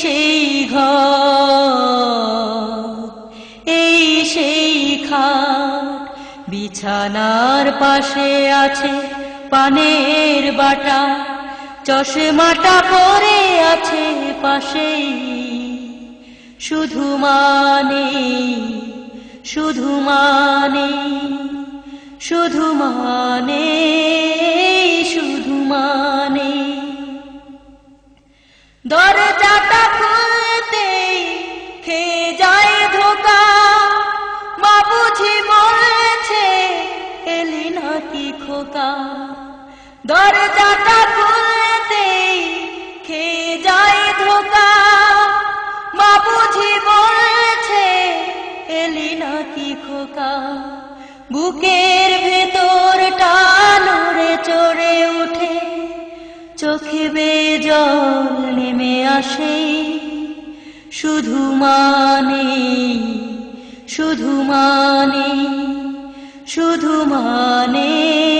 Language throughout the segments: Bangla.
সেই ঘর, এই সেই খাট, বিছানার পাশে আছে পানের বাটা, চশমাটা পরে আছে পাশে শুধু মানে শুধু মানে শুধু মানে শুধু মানে দরজাটা খোকা দরজাটা খুলতে খেয়ে যায় ধোকা? মা বুঝি বলছে, এলি নাকি খোকা? বুকের ভেতরটা নড়ে চড়ে উঠে চোখে বেজল নেমে আসে। শুধু মানে শুধু মানে শুধু মানে।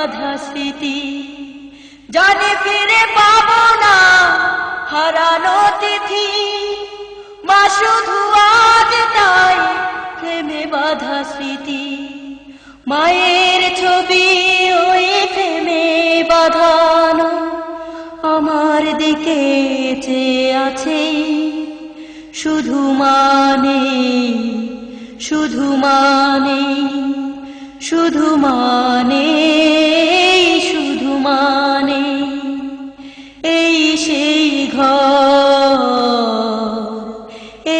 বাধা স্মৃতি জানে ফিরে পাবো না হারানো তিথি মা শুধু আজ তাই প্রেমে বাধা স্মৃতি মায়ের ছবি ওই প্রেমে বাঁধানো আমার দিকে চেয়ে আছে। শুধু মানে শুধু মানে শুধু মানে ঘর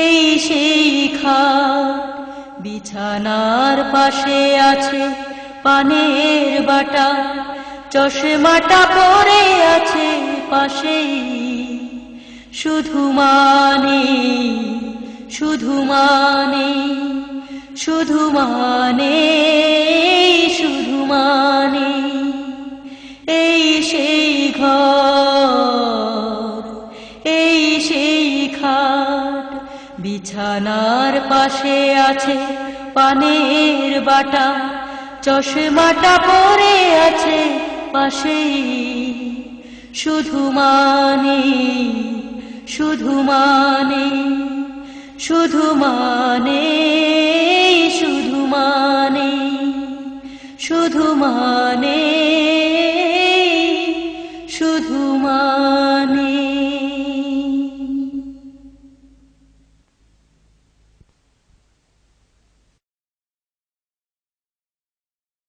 এই সেই বিছানার পাশে আছে পানের বাটা, চশমাটা পরে আছে পাশে শুধু মানে শুধু মানে শুধু মানে খাট বিছানার পাশে আছে পানের বাটা, চশমাটা পরে আছে পাশে শুধু মানে শুধু মানে শুধু মানে শুধু মানে শুধু মানে।